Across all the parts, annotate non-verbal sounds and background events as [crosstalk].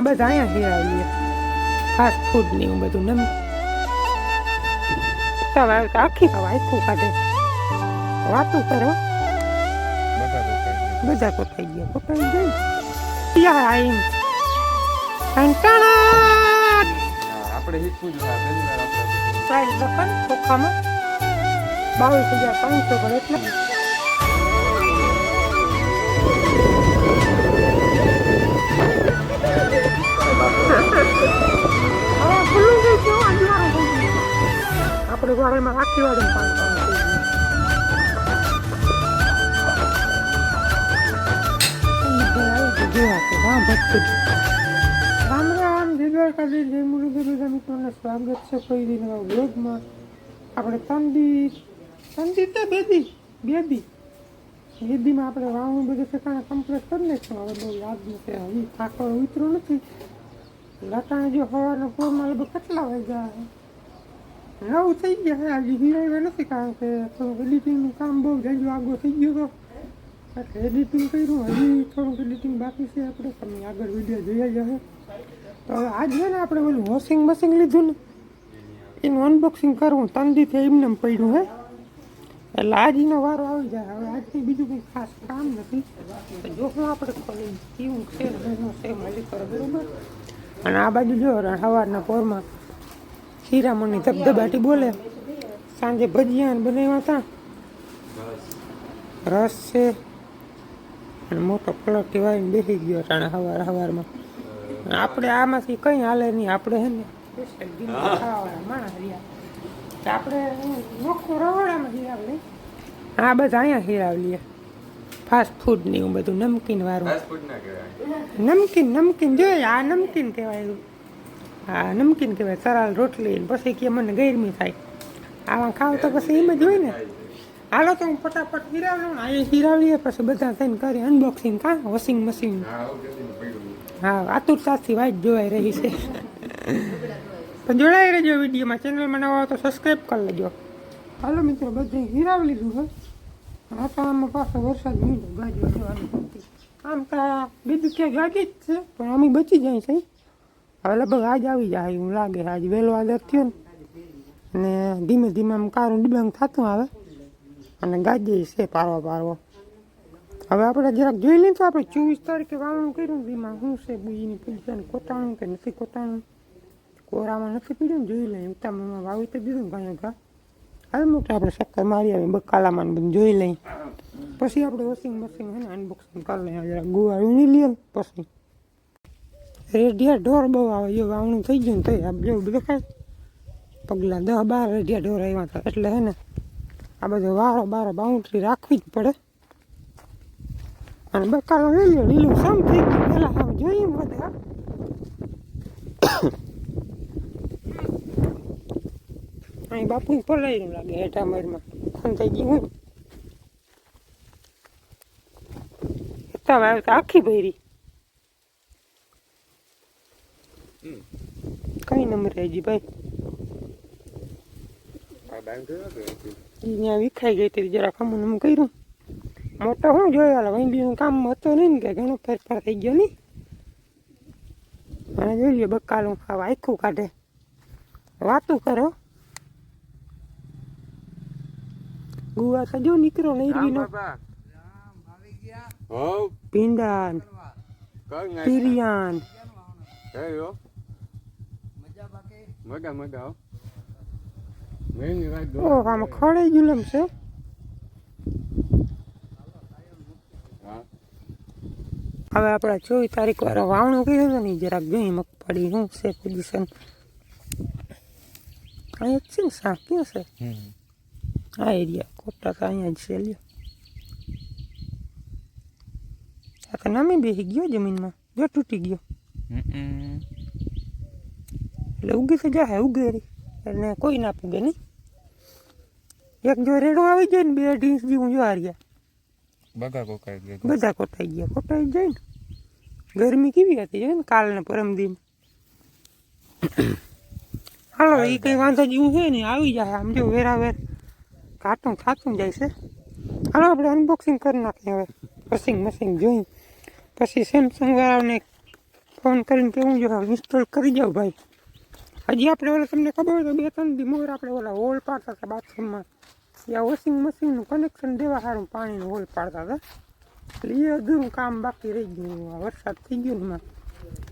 આ બધા અહીંયા હિરાવીએ ફાસ્ટ ફૂડ ને એવું બધું, ને તમારે તો આખી આખું કાઢે. વાતું કરો બધા થઈ ગયા કોટાઈ જાય? યાર આઈમ કંટાળા આપણે શીખવું જ પ્રાઇસ લખન ચોખામાં બાવીસ હજાર પાંચસો પણ એટલે. આપણે વાળામાં આખી વાળું પાણી રામ રામ બધા મિત્રોને સ્વાગત છે કોઈ દી નવા વ્લોગમાં આપણે તંદી તંદી તો બેદી બેદી બેદીમાં આપણે વાવણું બધું ઠેકાણે કમ્પ્લીટ કરી નાખ્યું હવે બહુ યાદ નથી હવે થાકો ઉતરો નથી લટાણે જો સવારના પોરમાં લગભગ કેટલા વાગ્યા નવ થઈ ગયા હજી હિરાવ્યા નથી કારણ કે થોડુંક એડિટિંગનું કામ બહુ જાજુ આગો થઈ ગયો હતો એટલે એડિટિંગ કર્યું હજી થોડુંક એડિટિંગ બાકી છે આપણે તમે આગળ વીડિયો જોયા જશે તો હવે આજ છે ને આપણે ઓલું વોશિંગ મશીન લીધું ને એનું અનબોક્સિંગ કરવું તંદીથી એમને એમ પડ્યું હે એટલે આજ એનો વારો આવી જાય હવે આજથી બીજું કંઈ ખાસ કામ નથી તો જો હું આપણે ખોલી કેવું છે એનો છે માલિક કરે બરોબર અને આ બાજુ જો સવારના પોરમાં હીરામણની ધબધબાટી બોલે. સાંજે ભજીયા બનાવ્યા હતા. રસ છે. અને મોટો પલટી વાળીને બેસી ગયો ટાણે સવાર સવારમાં આપણે આમાંથી કંઈ હાલે નહીં, આપણે હે ને આપણે આ બધા અહીંયા હિરાવલીએ ફાસ્ટ ફૂડ ને એવું બધું નમકીન વાળું. નમકીન નમકીન જોઈએ આ નમકીન કહેવાય હા નમકીન કહેવાય સરાલ રોટલી પછી કે મને ગરમી થાય. આવા ખાવ તો પછી એમ જ હોય ને. હાલો તો હું ફટાફટ હિરાવલું ને અહીંયા હિરાવીએ પછી બધા થઈને કરી અનબોક્સિંગ કાં વોશિંગ મશીન હા આતુરતાથી વાઇટ જોવાઈ રહી છે. તો જોડાઈ રહેજો વિડીયોમાં. ચેનલમાં નવા તો સબસ્ક્રાઈબ કરી લેજો. હાલો મિત્રો બધું હિરાવી લીધું છે વાતાવરણમાં પાછો વરસાદ મીંડો ગાજો જવાનું આમ તો બીજું ક્યાંક ગાજી જ છે, પણ અમે બચી જાય છે. હવે લગભગ આજ આવી જાય એવું લાગે. આજ વહેલો આદર થયો ને. અને ધીમે ધીમે આમ કારું ડિબાંગ થતું આવે. અને ગાજે છે પારવા પારવો. હવે આપણે જરાક જોઈ લઈએ તો આપણે ચોવીસ તારીખે વાવણું કર્યું એમાં શું છે, બીજીની પોઝિશન કોટાણું કે નથી કોટાણું કોરામાં નથી પીડ્યું જોઈ લઈએ. ઉતામાં વાવી તો દીધું ને ઘણા હાલ મોટા આપણે ચક્કર મારી આવી બકાલામાં બધું જોઈ લઈએ. પછી આપણે વોશિંગ મશીન છે ને અનબોક્સિંગ કરી લઈએ. જરા ગુવા ઉની લઈએ પછી. રેડિયા ઢોર બહુ આવે જો વાવણું થઈ ગયું ને તો આ જેવું દેખાય પગલાં દસ બાર રેઢિયા ઢોર આવ્યા હતા. એટલે હે ને, આ બધો વારો બારો બાઉન્ડ્રી રાખવી જ પડે. અને બકાલો લઈ લ્યો, લીલું સમ થઈ ગયું. પેલા આમ જોઈએ બધા. અહીં બાપુ પલાયું લાગે હેઠા મરમાં ખન થઈ ગયું હું. આવે તો આખી ભરી. કઈ નંબર હજી ભાઈ? વિખાઈ ગઈ હતી જરા ખમું નમ કર્યું. મોટો હું જોયો હાલ વહીનું કામ હતો નહીં ને કે ઘણો ફેરફાર થઈ ગયો નહીં. મને જોઈ લે બકાલું ખાવા આખું કાઢે. વાતું કરો. ગુવા તો જો નીકળો ને ઈરવી નો ભીંડાન કઈ ના તિરિયાન કયો મજા મજા હો મેં ની વાત દો ઓહ આમાં ખડે જુલમ છે હવે આપણે ચોવીસ તારીખ વાળા વાવણું કર્યું હતું ને જરાક જોઈ મગફળી શું છે પોઝિશન અહીંયા છે ને સાફ ક્યાં છે આ એરિયા કોટા તો અહીંયા જ છે લ્યો આ તો નમી બેસી ગયો જમીનમાં જો તૂટી ગયો એટલે ઉગી તો જાહે ઉગેરી એટલે કોઈ ના પૂગે નહીં એક જો રેડો આવી જાય ને બે અઢી ઇંચ જેવું જો હાર્યા બગા કોકાઈ ગયો બધા કોટાઈ ગયા કોટાઈ જાય ને ગરમી કેવી હતી ને કાલ ને પરમ હાલો એ કઈ વાંધો જેવું છે ને આવી જાય આમ જો વેરાવેર કાટું થાતું જાય છે. હાલો, આપણે અનબોક્સિંગ કરી નાખીએ હવે. વોશિંગ મશીન જોઈ. પછી સેમસંગ વાળાને ફોન કરીને કેવું જો ઇન્સ્ટોલ કરી જાઉં ભાઈ. હજી આપણે ઓલા, તમને ખબર હોય બે ત્રણ દી મોર આપણે ઓલા હોલ પાડતા હતા બાથરૂમમાં ત્યાં વોશિંગ મશીનનું કનેક્શન દેવા સારું પાણીનું હોલ પાડતા હતા. એટલે એ અધૂરું કામ બાકી રહી ગયું. વરસાદ થઈ ગયો ને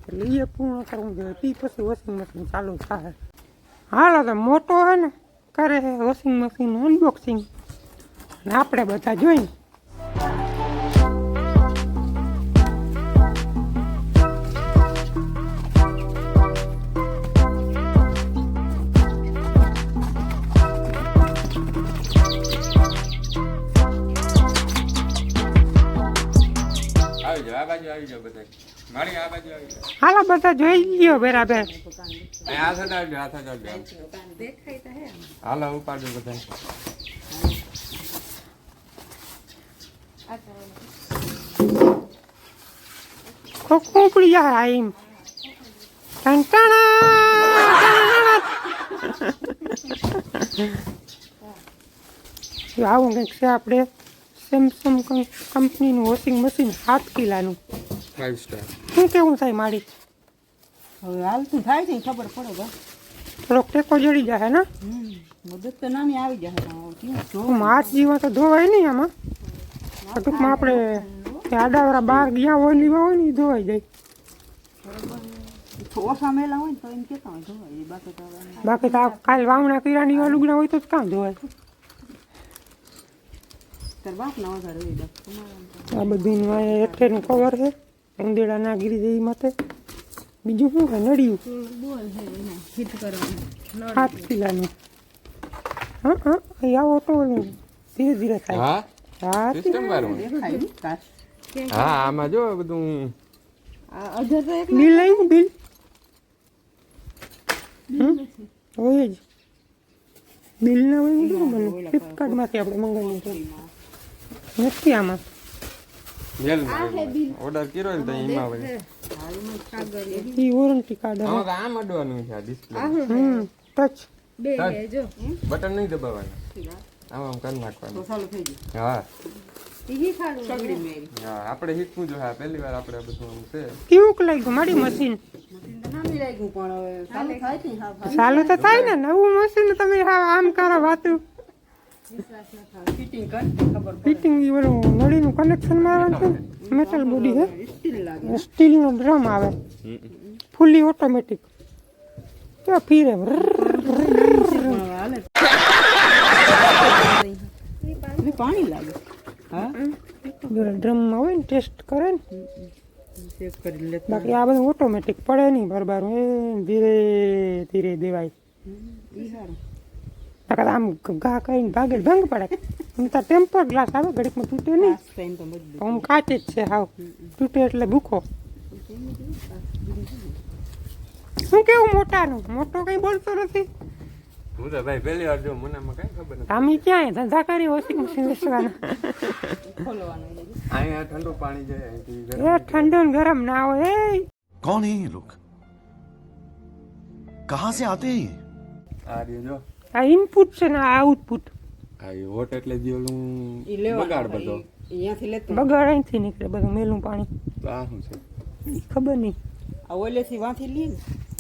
એટલે એ પૂર્ણ કરવું જોઈએ. તે પછી વોશિંગ મશીન ચાલુ થાય. હાલો, તો મોટો હોય ને. કરે વોશિંગ મશીનનું અનબોક્સિંગ અને આપણે બધા જોઈને હાલો બધા જોઈ ગયો બરાબર આ સાઈડ આવજો આ સાઈડ આવજો. હાલો ઉપાડજો બધા ખોખું ઉપડી એમ આવું કંઈક છે આપણે સેમસંગ કંપનીનું વોશિંગ મશીન સાત કિલાનું. શું કેવું થાય મારી? હવે હાલતું થાય છે ખબર પડે બસ. થોડોક ટેકો જડી જાય ને? મદદ તો નાની આવી જાય હાથ જીવા? તો ધોવાય નહીં આમાં. ટૂંકમાં આપણે આડાવાળા બહાર ગયા હોય લીવા હોય ને એ ધોવાઈ જાય. ને બાકી તો કાલ વાવણા કર્યા વાળા લુગડા હોય તો જ કાં ધોવાય. ના આ બધું એકઠેનું કવર છે. ઉંદેડા ના ગીરી જાય માટે બીજું શું છે? નડિયું. બોલ છે એને ફિટ કરવાનું સાત કિલાનું હા હા અહીં આવો તો ઓલું ધીરે ધીરે થાય હા? હા સિસ્ટમ વાળું દેખાય. ને કાચ હા આમાં જો બધું. આ અધર તો એક બિલ આવ્યું બિલ? હમ? હોય જ. બિલ ના હોય ને કેવું બને? ફ્લિપકાર્ટમાંથી આપણે મંગાવ્યું છે નથી આમાં. મેલ ઓર્ડર કર્યો ને તો એમાં આવે એ વોરંટી કાર્ડ આમાં આમ અડવાનું છે આ ડિસ્પ્લે હમ ટચ બટન નહીં દબાવવાનું. આમ આમ કરી નાખવાનું. ચાલુ થઈ ગયું. હા. સગડી મેરી. હા આપણે શીખવું જો હા પહેલી વાર આપણે બધું છે. કેવું લાગ્યું મારી મશીન સાલું તો નાની લાગ્યું પણ હવે ચાલુ થાય ને હા હા. તો થાય ને નવું મશીન તમે હા આમ કરો વાતું. ફિટિંગ કર ખબર ફિટિંગ ઓલું નળીનું કનેક્શન મારવાનું છે. મેટલ બોડી છે લાગે સ્ટીલનો ડ્રમ આવે. ફૂલી ઓટોમેટિક. તો ફીરે પણ લાગે. હા? ડ્રમમાં હોય ને ટેસ્ટ કરે ને. બાકી આ બધું ઓટોમેટિક પડે નહીં. બરબાર ધીરે ધીરે દેવાય. નકર આમ ઘા કરીને ભાગે ભંગ પડે આમ તો ટેમ્પર ગ્લાસ આવે ઘડીકમાં તૂટે નહીં આમ કાચે જ છે હાવ તૂટે એટલે ભૂખો શું કેવું મોટાનું મોટો કઈ બોલતો નથી હું તો જો મનામાં કઈ ક્યાંય ધંધા કરી ઓછી ઠંડુ પાણી છે ગરમ ના હોય એ કોણ હે લોક કહાં સે આતે આ જો આ ઇનપુટ છે ને આ આઉટપુટ આ હોટ એટલે જે ઓલું બગાડ બધો. અહીંયાથી લેતો. બગાડ અહીંથી નીકળે બધું મેલું પાણી. તો આ શું છે? ખબર નહીં. આ ઓલેથી વાંથી લઈએ ને.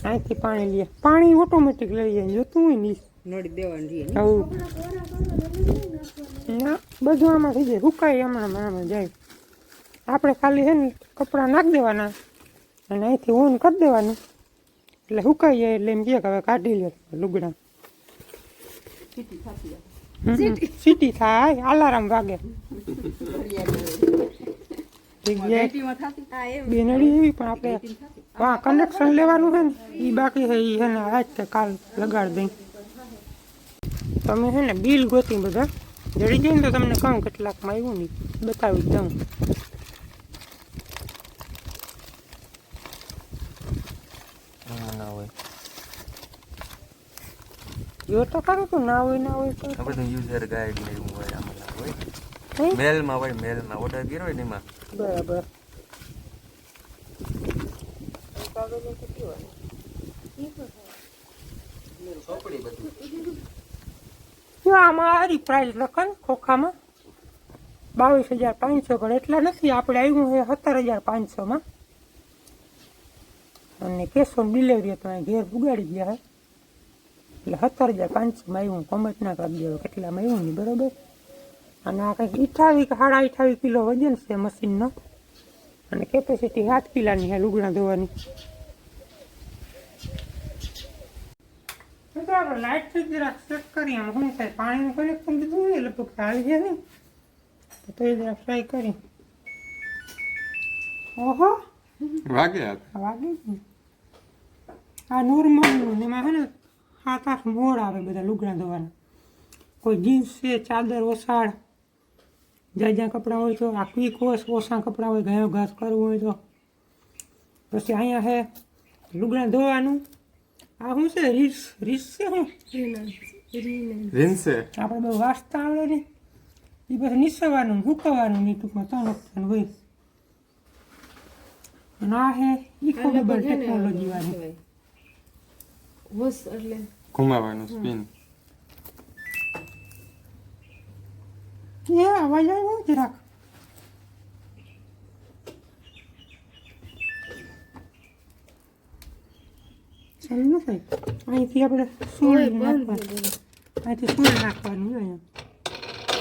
અહીંથી પાણી લઈએ પાણી ઓટોમેટિક લઈ જાય. જોતું હોય નહીં નડી દેવાની ના. બધું આમાં થઈ જાય. હુકાય હમણાં આમાં જાય. આપણે ખાલી છે ને કપડાં નાખી દેવાના. અને અહીંથી ઓન કરી દેવાનું. એટલે હુકાઈ જાય એટલે એમ કહે કે હવે કાઢી લે લુગડા. સીટી થાય. અલાર્મ વાગે. જગ્યાએ પેટીમાં થાતી બે નળી એવી પણ આપણે હા કનેક્શન લેવાનું છે ને એ બાકી છે એ ને આજ કે કાલ લગાડી દઈ. તમે છે ને બિલ ગોતી બધા. જડી જાય ને તો તમને કહું કેટલાકમાં આવ્યું નહીં. બતાવી દઉં ના હોય જો તો ખરું તું ના હોય ના હોય તો. બધું યુઝર ગાઈડ ને એવું હોય આમાં હોય? મેલમાં હોય મેલમાં ઓર્ડર કર્યો હોય ને એમાં. બરાબર. બાવીસ હજાર પાંચસો પણ એટલા નથી આપણે આવ્યું છે સત્તર હજાર પાંચસોમાં. અને કેશ ઓન ડિલિવરી તો ઘેર બુગાડી ગયા હે. એટલે સત્તર હજાર પાંચસોમાં આવ્યું કોમેન્ટ ના કરી દેવો કેટલામાં આવ્યું નહીં બરોબર? અને આ કંઈક અઠાવી કે સાડા અઠાવી કિલો વજન છે મશીનનો અને કેપેસિટી સાત કિલાની છે લુગડા ધોવાની. લાઈટ જરાક ચેક કરીએ. આમ શું થાય? પાણીનું કનેક્શન દીધું ને લગભગ હાલી ગયા ને. તો એ જરાક ટ્રાય કરી ઓહો. વાગે આ વાગે આ નોર્મલનું એમાં છે ને સાત આઠ મોડ આવે બધા લુગડા ધોવાના. કોઈ જીન્સ છે ચાદર ઓસાડ જ્યાં જ્યાં કપડાં હોય તો આ ક્વિક વોશ ઓછા કપડાં હોય ગાયો ઘાસ કરવું હોય તો. પછી અહીંયા છે લુગડા ધોવાનું. આ શું છે રીસ રીસ છે શું? રીંસે આપણે બહુ વાંચતા આવડે ને. એ પછી નીસવાનું હુકવવાનું ને ટૂંકમાં ત્રણ ઓપ્શન હોય. અને આ છે ઇકોબલ ટેકનોલોજી વાળી. હોશ એટલે ઘુમાવાનું સ્પિન એ અવાજ આવ્યો જરાક ચાલુ ન થાય અહીંથી આપણે સોળ નાખવાનું અહીંથી સોળ નાખવાનું અહીંયા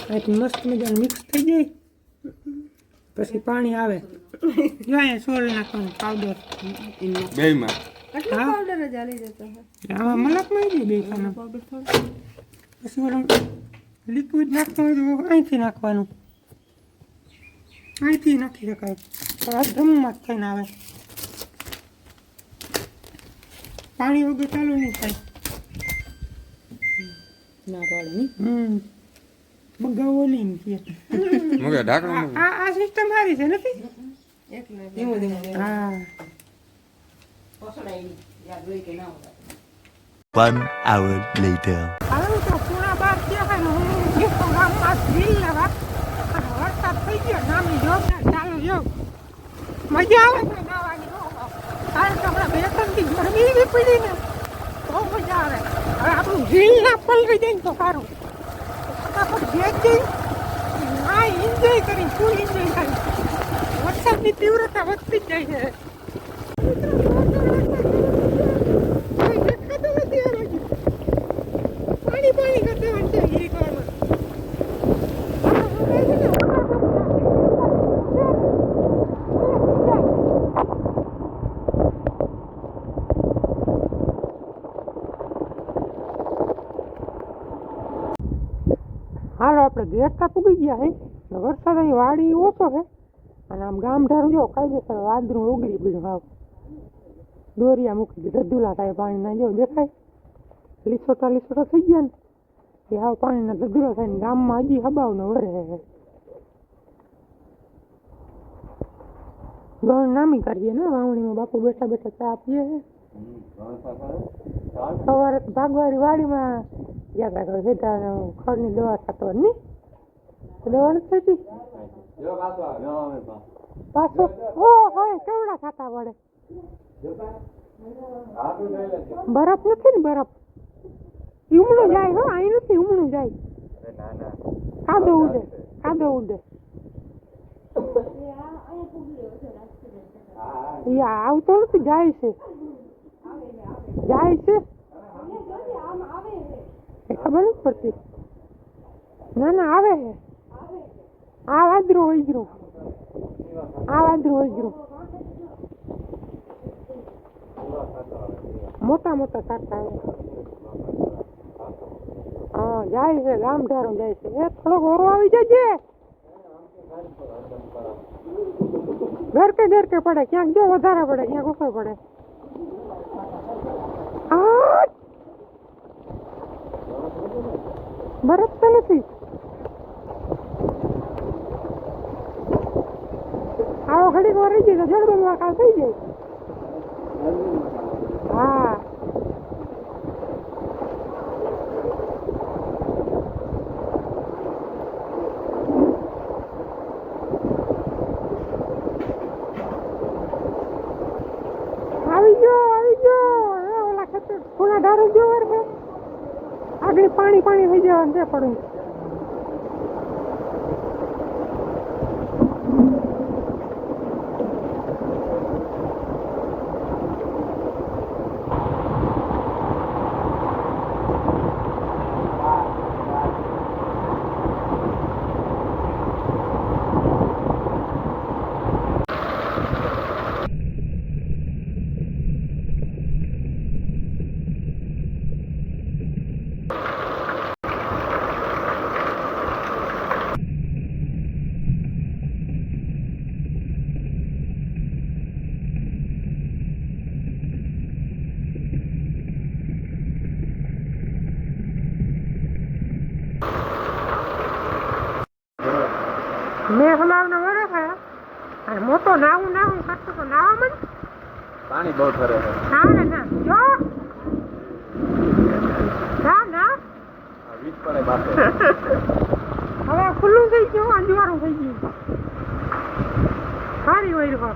અહીંથી મસ્ત મજાનું મિક્સ થઈ જાય પછી પાણી આવે જો અહીંયા સોળ નાખવાનું પાવડર બેયમાં આટલો પાવડર જ આલી જતો હોય. આમાં મલકમાં આવી બે ખાના. પાવડર થોડો. પછી ઓલું લિક્વિડ નાખવાનું હોય તો અહીંથી નાખવાનું. અહીંથી નાખી શકાય. તો આ ડ્રમમાં જ થઈને આવે. પાણી વગર ચાલુ નહીં થાય. ના પાડે નહીં હમ. બગાવો નહીં કે. મૂકે ઢાંકણું? આ આ સિસ્ટમ સારી છે નથી? હા. One hour later. હવે તો પૂણા બાર થયા છે ને હું ગયો ગામમાં ઢીલ લેવા અને વરસાદ થઈ ગયો નામની જોરદાર ચાલુ જો મજા આવે છે નાવાની કારણ કે હમણાં બે ત્રણ દી ગરમી એવી પડી ને બહુ મજા આવે હવે આપણું ઢીલ ના પલળી જાય ને તો સારું ફટાફટ ભેજ જઈ ના એન્જોય કરી ફૂલ એન્જોય કરી વરસાદની તીવ્રતા વધતી જ જાય છે કોઈ દેખાતું નથી આ બાજુ. પાણી પાણી કરતા હોય છે એક વારમાં આપણે પૂગી ગયા ને વરસાદ અહીં વાડી ઓછો છે અને આમ ગામઠારું જો કાયદેસર વાદરું ઉગડી પડ્યું હાવ. દોરિયા મૂકી દીધા ધધુલા થાય પાણીના જો દેખાય. લીસોટા લીસોટા થઈ ગયા ને. એ હાવ પાણીના ધધુલા થાય ને ગામમાં હજી હબાવનો વરે છે ગણ નામી કરીએ ને, વાવણીમાં બાપુ બેઠા બેઠા ચા આપીએ સવારે ભાગવારી વાડીમાં ગયા હતા કે હેઠા ખડની દવા થતો નહીં છે પાછો ઓ હોય કેવડા ખાતા વળે? બરફ નથી ને બરફ? ઉમણું જાય હો અહીં નથી ઉમણું જાય. કાદો ઉડે કાદો ઉડે. આવતો નથી જાય છે. જાય છે? ખબર નથી પડતી. ના ના આવે છે. આ વાદરું હોય ગયું મોટા મોટા કાકા હા જાય છે ગામઠારો જાય છે એ થોડોક ઓરો આવી જજે ડરકે ડરકે પડે ક્યાંક જો વધારે પડે ક્યાંક ઓછો પડે! બરફ તો નથી આવો ઘડીક વાર રહી જાય તો જળબંધવા કાલ થઈ જાય. હા. પાણી પાણી થઈ જવાનું છે, પડું મેં હલાવનો વરો થયો અને મોટો નાવું નાવું કરતો તો નાવા મન પાણી બહુ ફરે છે. ના ને ના. જો. ના ના. વીજ પડે બાપે [laughs] હવે ખુલ્લું થઈ ગયું અંજવાળું થઈ ગયું. સારી હોય રહ્યો.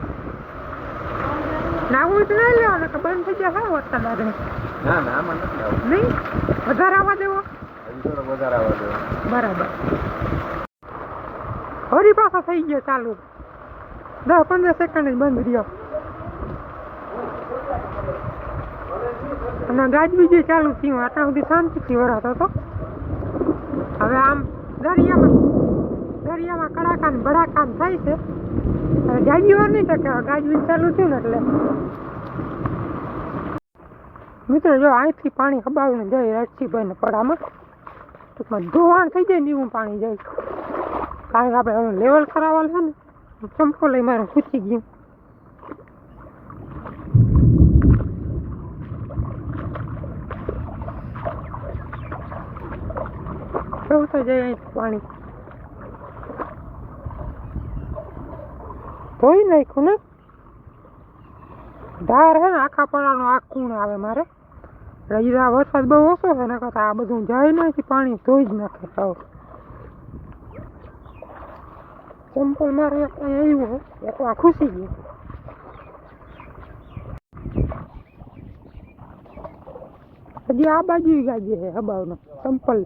નાવું તો નહીં લેવાનું કે બંધ થઈ ગયા હા વધતા લાગે ના ના આમાં નથી આવું નહીં? વધારે આવવા દેવો? થોડો વધારે આવવા દેવો. બરાબર. ફરી પાછા થઈ ગયો ચાલુ. દસ પંદર સેકન્ડ જ બંધ રહ્યો. અને ગાજવી જે ચાલુ થયું, આટલા સુધી શાંતિથી વરાતો હતો. હવે આમ દરિયામાં દરિયામાં કડાકા ને ભડાકા થાય છે. ગાજવી વાર નહીં ટકે ગાજબીજ ચાલુ થયું ને એટલે. મિત્રો, જો અહીંથી પાણી હબાવીને જાય રાજસીભાઈ ને પડામાં, ટૂંકમાં ધોવાણ થઈ જાય ને પાણી જાય. કારણ કે આપણે લેવલ કરાવવાનું છે ને, ચંપો લઈ મારું ખૂચી ગયું. કેવું તો જાય પાણી? ધોઈ નાખ્યું ને? ધાર હે ને આખા પડાનો આ કુણ આવે મારે? એટલે વરસાદ બહુ ઓછો છે ને કરતા આ બધું જાય નથી પાણી ધોઈ જ નાખે. સાવ ચંપલ મારે એક અહીં આવ્યું એક આ ખુશી ગયું. હજી આ બાજુ ગાજે છે હબાવનો, ચંપલ.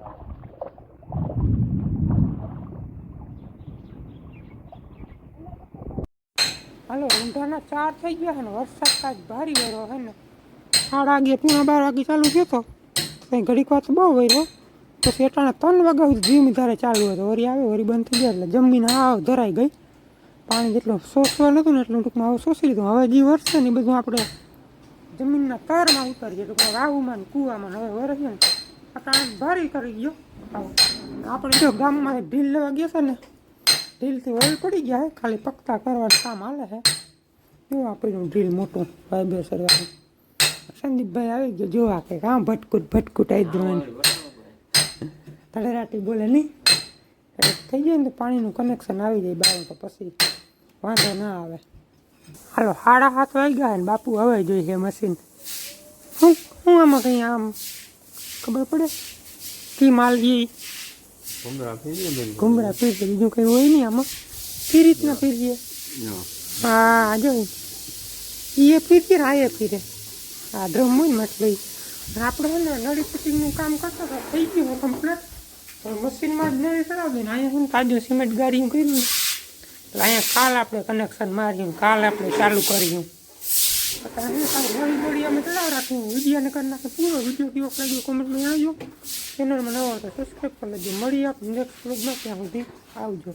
હાલો ચાર થઈ ગયા ને, વરસાદ કાંઈક ભારી વર્યો હે ને. સાડા અગિયાર, પૂણા બાર વાગે ચાલુ થયો તો કંઈ ઘડીક વાત તો બહુ વર્યો પછી અટાણે ત્રણ વાગ્યા ધીમી ધારે ચાલુ હતો. વરી આવે વરી બંધ થઈ ગયા, એટલે જમીન આવ ધરાઈ ગઈ. પાણી જેટલું શોષવા નહોતું ને એટલું ટૂંકમાં હવે શોષી લીધું. હવે જે વરસે ને બધું આપણે જમીનના તરમાં ઉતારીએ ટૂંકમાં વાવુમાં ને કૂવામાં. હવે વરસે ને અટાણે ભારી કરી ગયો. આપણે જો ગામમાં ઢીલ લેવા ગયા છે ને, ઢીલથી વળી પડી ગયા છે. ખાલી પકતા કરવાનું કામ હાલે છે. એવું આપણું ડ્રીલ મોટું વાઇબ્રેશન વાળું સંદીપભાઈ આવી ગયો જોવા કે કામ ભટકુટ ભટકુટ આવી જવાનું. તળેરાટી બોલે નહીં. થઈ જાય ને તો પાણીનું કનેક્શન આવી જાય બાર તો પછી વાંધો ના આવે. હાલો સાડા હાથ વાગી ગયા ને બાપુ હવે જોઈએ મશીન શું શું આમાં કંઈ આમ ખબર પડે? કી માલ એ ઘુમરા ફીરશે બીજું કંઈ હોય નહીં આમાં? કઈ રીતના ફીરીએ હા જો. એ ફીરશે રાયે ફીરે આ ને મતલબ આપણે ને નળી ફિટિંગનું કામ કરતા હતા, થઈ ગયું કમ્પ્લીટ મશીનમાં જ નળી ચડાવી દઈને અહીંયા હું તાજો સિમેન્ટ ગાડીયું કર્યું. ને એટલે અહીંયા કાલ આપણે કનેક્શન માર્યું, કાલ આપણે ચાલુ કર્યું. નળી નળી અમે ચડાવી રાખ્યું વિડીયોને કરી નાખે, પૂરો વીડિયો કેવો લાગ્યો કોમેન્ટમાં આવજો ચેનલમાં નવો તો સબસ્ક્રાઈબ કરી મળી આપ નેક્સ્ટ વ્લોગમાં ત્યાં સુધી આવજો.